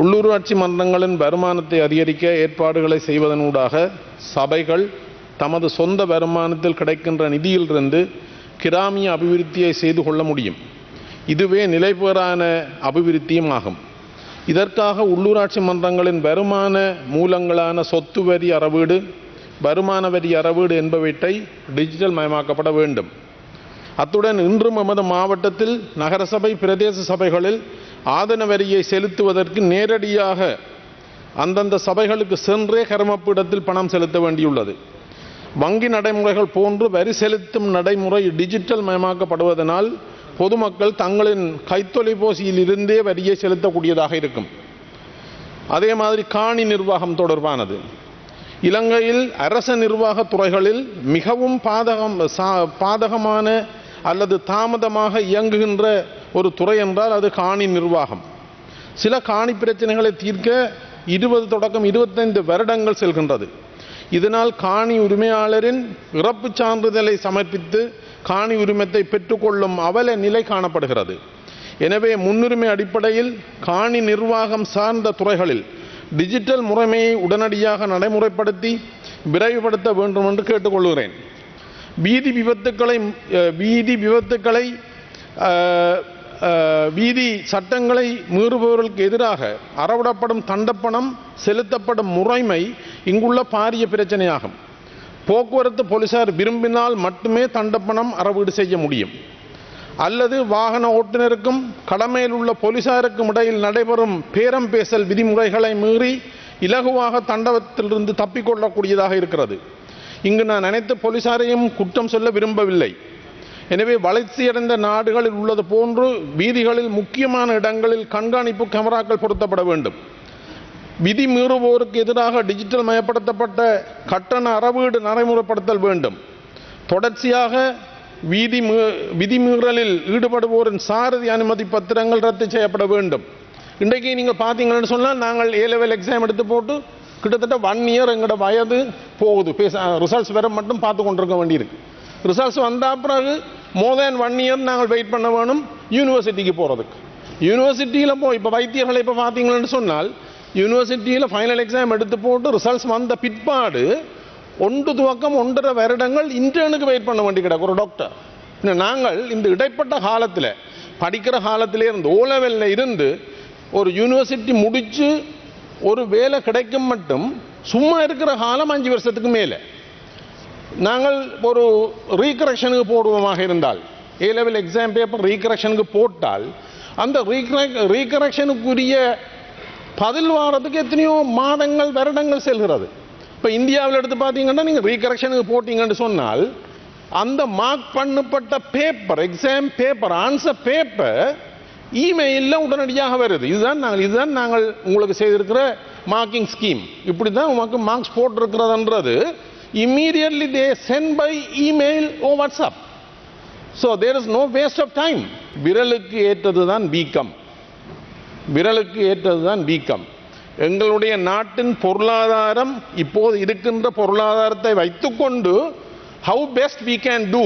உள்ளூராட்சி மன்றங்களின் வருமானத்தை அதிகரிக்க ஏற்பாடுகளை செய்வதனூடாக சபைகள் தமது சொந்த வருமானத்தில் கிடைக்கின்ற நிதியிலிருந்து கிராமிய அபிவிருத்தியை செய்து கொள்ள முடியும். இதுவே நிலைபெறான அபிவிருத்தியும் ஆகும். இதற்காக உள்ளூராட்சி மன்றங்களின் வருமான மூலங்களான சொத்து வரி அறவீடு வருமான வரி அறவீடு என்பவற்றை டிஜிட்டல் மயமாக்கப்பட வேண்டும். அத்துடன் இன்றும் எமது மாவட்டத்தில் நகரசபை பிரதேச சபைகளில் ஆதன வரியை செலுத்துவதற்கு நேரடியாக அந்தந்த சபைகளுக்கு சென்றே கருமப்பீடத்தில் பணம் செலுத்த வேண்டியுள்ளது. வங்கி நடைமுறைகள் போன்று வரி செலுத்தும் நடைமுறை டிஜிட்டல் மயமாக்கப்படுவதனால் பொதுமக்கள் தங்களின் கைத்தொலைபேசியில் இருந்தே வரியை செலுத்தக்கூடியதாக இருக்கும். அதே மாதிரி காணி நிர்வாகம் தொடர்பானது. இலங்கையில் அரச நிர்வாகத் துறைகளில் மிகவும் பாதகம் சா- பாதகமான அல்லது தாமதமாக இயங்குகின்ற ஒரு துறை என்றால் அது காணி நிர்வாகம். சில காணி பிரச்சனைகளை தீர்க்க இருபது தொடக்கம் இருபத்தைந்து வருடங்கள் செல்கின்றது. இதனால் காணி உரிமையாளரின் இறப்புச் சான்றிதழை சமர்ப்பித்து காணி உரிமத்தை பெற்றுக்கொள்ளும் அவல நிலை காணப்படுகிறது. எனவே முன்னுரிமை அடிப்படையில் காணி நிர்வாகம் சார்ந்த துறைகளில் டிஜிட்டல் முறைமையை உடனடியாக நடைமுறைப்படுத்தி விரைவுபடுத்த வேண்டும் என்று கேட்டுக்கொள்கிறேன். வீதி விபத்துக்களை வீதி விபத்துக்களை வீதி சட்டங்களை மீறுபவர்களுக்கு எதிராக அறவிடப்படும் தண்டப்பணம் செலுத்தப்படும் முறைமை இங்குள்ள பாரிய பிரச்சனையாகும். போக்குவரத்து போலீசார் விரும்பினால் மட்டுமே தண்டப்பணம் அறவீடு செய்ய முடியும். அல்லது வாகன ஓட்டுநருக்கும் கடமையில் உள்ள போலீசாருக்கும் இடையில் நடைபெறும் பேரம் பேசல் விதிமுறைகளை மீறி இலகுவாக தண்டவத்திலிருந்து தப்பிக்கொள்ளக்கூடியதாக இருக்கிறது. இங்கு நான் அனைத்து போலீசாரையும் குற்றம் சொல்ல விரும்பவில்லை. எனவே வளர்ச்சியடைந்த நாடுகளில் உள்ளது போன்று வீதிகளில் முக்கியமான இடங்களில் கண்காணிப்பு கேமராக்கள் பொருத்தப்பட வேண்டும். விதி மீறுவோருக்கு எதிராக டிஜிட்டல் மயப்படுத்தப்பட்ட கட்டண அறவீடு நடைமுறைப்படுத்தல் வேண்டும். தொடர்ச்சியாக வீதி மீ- விதிமீறலில் ஈடுபடுவோரின் சாரதி அனுமதி பத்திரங்கள் ரத்து செய்யப்பட வேண்டும். இன்றைக்கு நீங்கள் பார்த்தீங்கன்னு சொன்னால் நாங்கள் ஏ லெவல் எக்ஸாம் எடுத்து போட்டு கிட்டத்தட்ட ஒன் இயர் எங்களோட வயது போகுது. பேச ரிசல்ட்ஸ் வர மட்டும் பார்த்து கொண்டிருக்க வேண்டியிருக்கு. ரிசல்ட்ஸ் வந்த பிறகு மோர் தேன் ஒன் இயர் நாங்கள் வெயிட் பண்ண வேணும் யூனிவர்சிட்டிக்கு போகிறதுக்கு யூனிவர்சிட்டியில் போய் இப்போ வைத்தியர்களை இப்போ பார்த்தீங்கன்னு சொன்னால் யூனிவர்சிட்டியில் ஃபைனல் எக்ஸாம் எடுத்து போட்டு ரிசல்ட்ஸ் வந்த பிற்பாடு ஒன்று துவக்கம் ஒன்றரை வருடங்கள் இன்டர்னுக்கு வெயிட் பண்ண வேண்டி கிடக்கு. ஒரு டாக்டர் நாங்கள் இந்த இடைப்பட்ட காலத்தில் படிக்கிற காலத்திலே இருந்து ஓ லெவலில் இருந்து ஒரு யூனிவர்சிட்டி முடித்து ஒரு வேலை கிடைக்கும் மட்டும் சும்மா இருக்கிற காலம் அஞ்சு வருஷத்துக்கு மேலே. நாங்கள் ஒரு ரீகரெக்ஷனுக்கு போடுவோமாக இருந்தால் ஏ லெவல் எக்ஸாம் பேப்பர் ரீகரெக்ஷனுக்கு போட்டால் அந்த ரீகரெக்ஷனுக்குரிய பதில் வாரத்துக்கு எத்தனையோ மாதங்கள் வருடங்கள் செல்கிறது. இப்போ இந்தியாவில் எடுத்து பார்த்தீங்கன்னா நீங்கள் ரீகரெக்ஷனுக்கு போட்டீங்கன்னு சொன்னால் அந்த மார்க் பண்ணப்பட்ட paper exam paper answer paper இமெயிலில் உடனடியாக வருது. இதுதான் நாங்கள் இதுதான் நாங்கள் உங்களுக்கு செய்திருக்கிற மார்க்கிங் ஸ்கீம் இப்படி தான் உங்களுக்கு மார்க்ஸ் போட்டிருக்கிறதுன்றது immediately they send by email or WhatsApp. So there is no waste of time. விரலுக்கு ஏற்றது தான் வீக்கம் விரலுக்கு ஏற்றது தான் வீக்கம் எங்களுடைய நாட்டின் பொருளாதாரம் இப்போது இருக்கின்ற பொருளாதாரத்தை வைத்துக்கொண்டு how best we can do